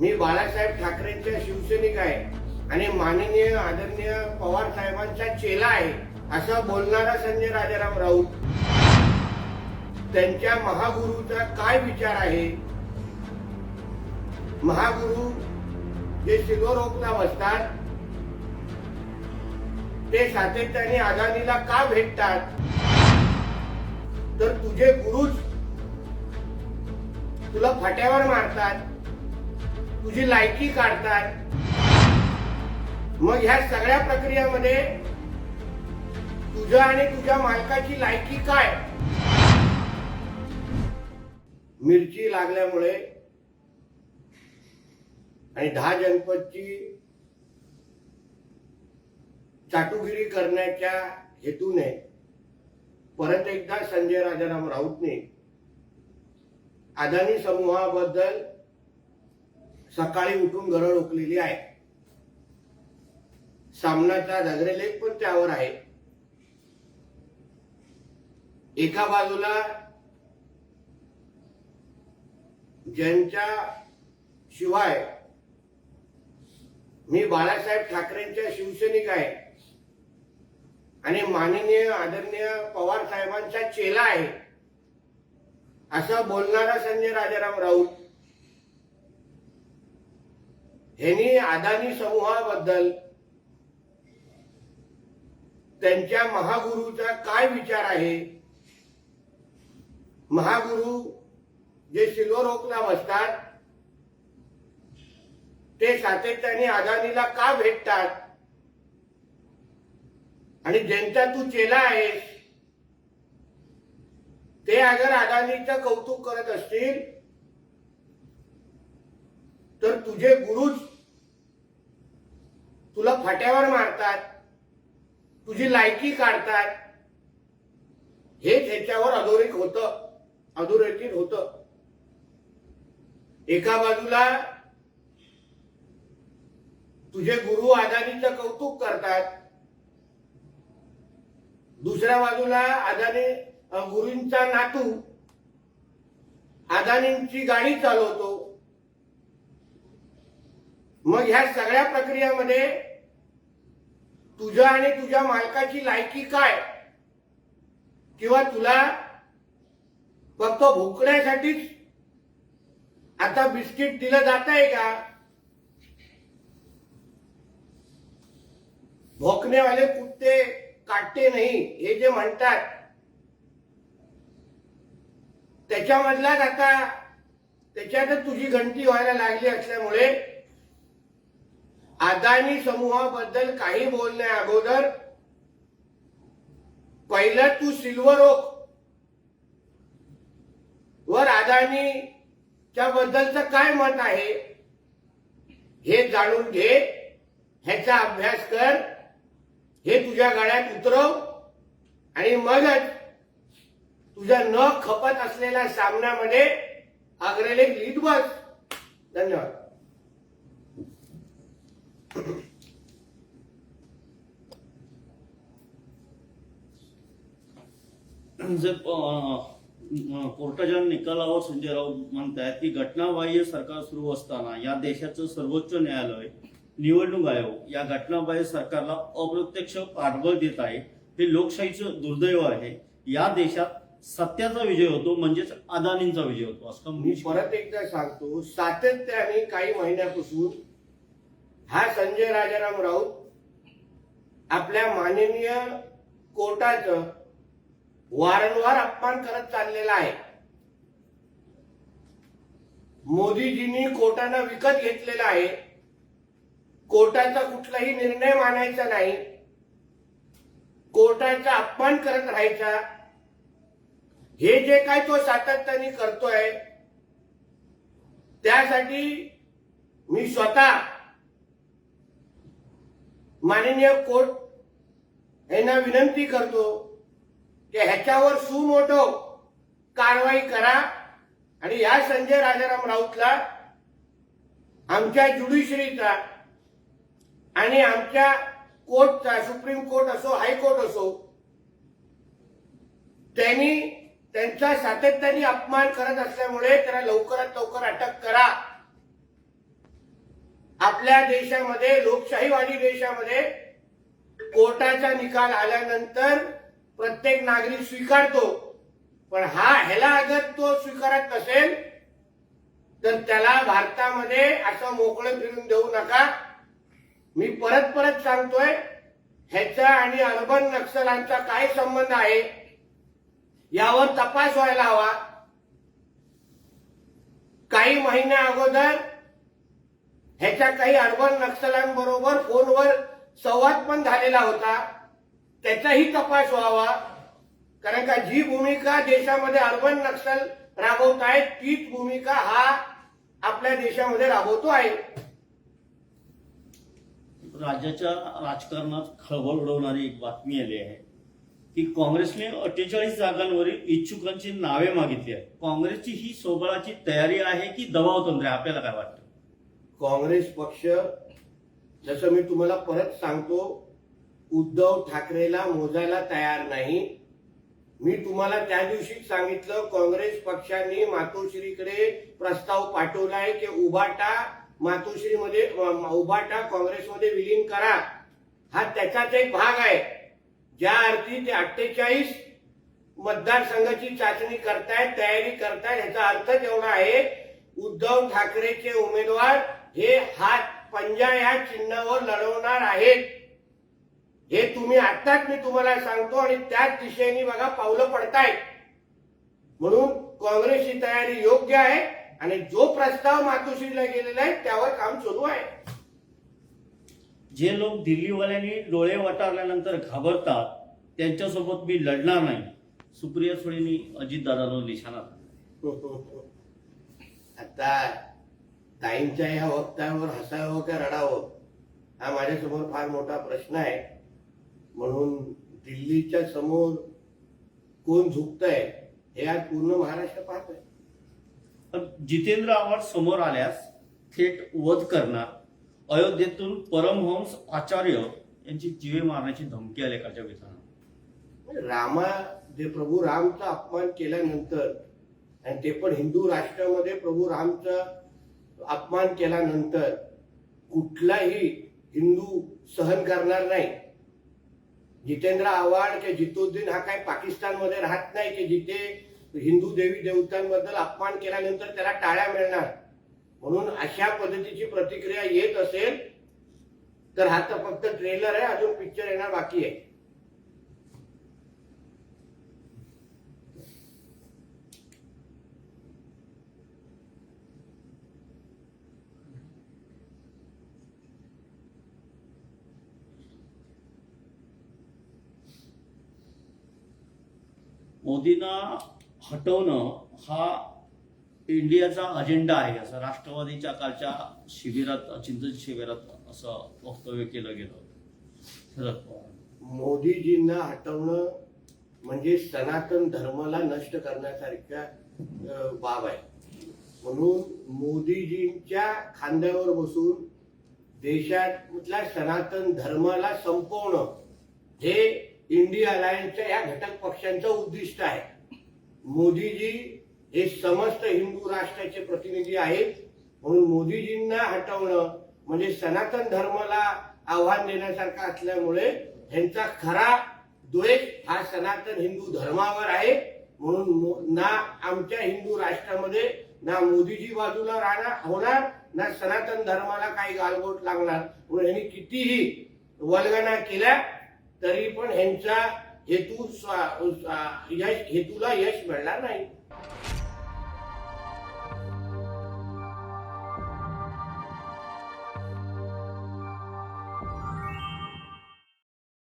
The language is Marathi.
मी बाळासाहेब ठाकरेंच्या शिवसैनिक आहे आणि माननीय आदरणीय पवार साहेबांचा चेला आहे असं बोलणारा संजय राजाराम राऊत. त्यांच्या महागुरूचा काय विचार आहे? महागुरु जे शिगोरोपला बसतात ते सातत्याने अदानीला का भेटतात? तर तुझे गुरुच तुला फाट्यावर मारतात. तुझी लायकी काढतात मग ह्या सगळ्या प्रक्रियामध्ये तुझ्या आणि तुझ्या मालकाची लायकी काय? मिरची लागल्यामुळे आणि दहा जनपदची चाटुगिरी करण्याच्या हेतूने परत एकदा संजय राजाराम राऊतने अदानी समूहाबद्दल सकाळी उठून गरळ ओकलेली आहे. सामनाचा धगरेलेख पण त्यावर आहे. एका बाजूला ज्यांच्या शिवाय मी बाळासाहेब ठाकरेंच्या शिवसैनिक आहे आणि माननीय आदरणीय पवार साहेबांचा चेला आहे असं बोलणारा संजय राजाराम राऊत ह्यांनी अदानी समूहाबद्दल त्यांच्या महागुरूचा काय विचार आहे? महागुरु जे शिलोरोकला बसतात ते सातत्याने अदानीला का भेटतात? आणि ज्यांचा तू चेला आहेस ते अगर अदानीचं कौतुक करत असतील तर तुझे गुरुच तुला फाट्यावर मारतात तुझी लायकी काढतात. हे त्याच्यावर अधोरेख होत अधोरेखित होत. एका बाजूला तुझे गुरु अदानीचं कौतुक करतात. दुसऱ्या बाजूला अदानी गुरुंचा गुरूंचा नातू अदानींची गाडी चालवतो. मग ह्या सगळ्या प्रक्रियामध्ये तुझ्या आणि तुझ्या मालकाची लायकी काय? किंवा तुला फक्त भुकण्यासाठीच आता बिस्किट दिलं जात आहे का? भोकने वाले कुत्ते काटते नाही हे जे म्हणतात. त्याच्यामधलाच आता त्याच्यातच तुझी घंटी व्हायला लागली असल्यामुळे अदानी समूहाबद्दल काही बोलण्या अगोदर पहिलं तू सिल्वर ओक. वर अदानीच्या बद्दलचं काय मत आहे हे जाणून घे ह्याचा अभ्यास कर हे तुझ्या गाड्यात उतरव आणि मगच तुझ्या न खपत असलेल्या सामन्यामध्ये अग्रलेख लीड बस. धन्यवाद. जे कोर्टाच्या निकालावर संजय राऊत म्हणतायत की घटनाबाह्य सरकार सुरू असताना या देशाचं सर्वोच्च न्यायालय निवडणूक आयोग या घटनाबाह्य सरकारला अप्रत्यक्ष पाठबळ देत आहे. हे लोकशाहीचं दुर्दैव आहे. या देशात सत्याचा विजय होतो म्हणजेच अदानींचा विजय होतो. असं मी परत एकदा सांगतो सातत्याने काही महिन्यापासून हा संजय राजाराम राऊत आपल्या माननीय कोर्टाचं वारंवार अपमान करत चाललेला आहे. मोदीजींनी कोर्टानं विकत घेतलेला आहे. कोर्टाचा कुठलाही निर्णय मानायचा नाही. कोर्टाचा अपमान करत राहायचा. हे जे काय तो सातत्याने करतोय त्यासाठी मी स्वतः माननीय कोर्ट यांना विनंती करतो की ह्याच्यावर सुमोटो कारवाई करा आणि या संजय राजाराम राऊतला आमच्या ज्युडिशरीचा आणि आमच्या कोर्टचा सुप्रीम कोर्ट असो हायकोर्ट असो त्यांनी त्यांचा सातत्याने अपमान करत असल्यामुळे त्याला लवकरात लवकर अटक करा. आपल्या देशामध्ये लोकशाहीवादी देशामध्ये कोर्टाचा निकाल आल्यानंतर प्रत्येक नागरिक स्वीकारतो. पण हा ह्याला अगर तो स्वीकारत नसेल तर त्याला भारतामध्ये असं मोकळं फिरून देऊ नका. मी परत परत सांगतोय ह्याचा आणि अर्बन नक्षलांचा काय संबंध आहे यावर तपास व्हायला हवा. काही महिन्या अगोदर ह्याच्या काही अर्बन नक्षलांबरोबर फोनवर संवाद पण झालेला होता त्याचाही तपास व्हावा. कारण का जी भूमिका देशामध्ये अर्बन नक्षल राबवत आहेत तीच भूमिका हा आपल्या देशामध्ये राबवतो आहे. राज्याच्या राजकारणात खळबळ उडवणारी एक बातमी आली आहे की काँग्रेसने अठ्ठेचाळीस जागांवरील इच्छुकांची नावे मागितली आहे काँग्रेसची ही सोबळाची तयारी आहे की दबाव तंत्र आहे? आपल्याला काय वाटतं? काँग्रेस पक्ष जसं मी तुम्हाला परत सांगतो उद्धव ठाकरेला मोजायला तयार नाही. मी तुम्हाला त्या दिवशी सांगितलं काँग्रेस पक्षाने मातोश्रीकडे प्रस्ताव पाठवलाय की उभाटा मातोश्रीमध्ये उभाटा काँग्रेसमध्ये विलीन करा. हा त्याचाच एक भाग आहे. ज्या अर्थी ते अठ्ठेचाळीस मतदारसंघाची चाचणी करतायत तयारी करतायत ह्याचा अर्थ एवढा आहे उद्धव ठाकरेचे उमेदवार हे हात पंजा या चिन्हावर लढवणार आहेत. हे तुम्ही आत्ताच मी तुम्हाला सांगतो आणि त्याच दिशेने बघा पावलं पडतायत. म्हणून काँग्रेसची तयारी योग्य आहे आणि जो प्रस्ताव मातोश्रीला गेलेला आहे त्यावर काम सुरू आहे. जे लोक दिल्लीवाल्यांनी डोळे वटारल्यानंतर घाबरतात त्यांच्यासोबत मी लढणार नाही. सुप्रिया सुळेंनी अजितदादांवर निशाणा. आता ताईंच्या या वक्त्यावर हसावं का रडावं हा माझ्यासमोर फार मोठा प्रश्न आहे. म्हणून दिल्लीच्या समोर कोण झुकतंय हे आज पूर्ण महाराष्ट्र पाहत आहे जितेंद्र आव्हाड समोर आल्यास थेट वध करणार. अयोध्येतून परमहंस आचार्य यांची जीवे मारण्याची धमकी आली एकाच्या विधानात रामा जे प्रभू रामचा अपमान केल्यानंतर आणि ते पण हिंदू राष्ट्रामध्ये प्रभू रामचा अपमान केल्यानंतर कुठलाही हिंदू सहन करणार नाही. जितेंद्र आव्हाड की जितुद्दीन हा काही पाकिस्तानमध्ये राहत नाही की जिथे हिंदू देवी देवतांबद्दल अपमान केल्यानंतर त्याला टाळ्या मिळणार. म्हणून अशा पद्धतीची प्रतिक्रिया येत असेल तर हा तर फक्त ट्रेलर आहे अजून पिक्चर येणार बाकी आहे. मोदींना हटवणं हा इंडियाचा अजेंडा आहे असं राष्ट्रवादीच्या कालच्या शिबिरात चिंतन शिबिरात असं वक्तव्य केलं गेलं शरद पवार. मोदीजींना हटवणं म्हणजे सनातन धर्माला नष्ट करण्यासारख्या बाब आहे. म्हणून मोदीजींच्या खांद्यावर बसून देशातल्या सनातन धर्माला संपवणं हे इंडिया अलायन्सच्या या घटक पक्षांचं उद्दिष्ट आहे. मोदीजी हे समस्त हिंदू राष्ट्राचे प्रतिनिधी आहेत. म्हणून मोदीजींना हटवणं म्हणजे सनातन धर्माला आव्हान देण्यासारखं असल्यामुळे ह्यांचा खरा द्वेष हा सनातन हिंदू धर्मावर आहे. म्हणून ना आमच्या हिंदू राष्ट्रामध्ये ना मोदीजी बाजूला राहणार होणार ना सनातन धर्माला काही गालबोट लागणार. म्हणून यांनी कितीही वल्गना केल्या तरी पण ह्यांचा हेतू यश हेतूला यश मिळणार नाही.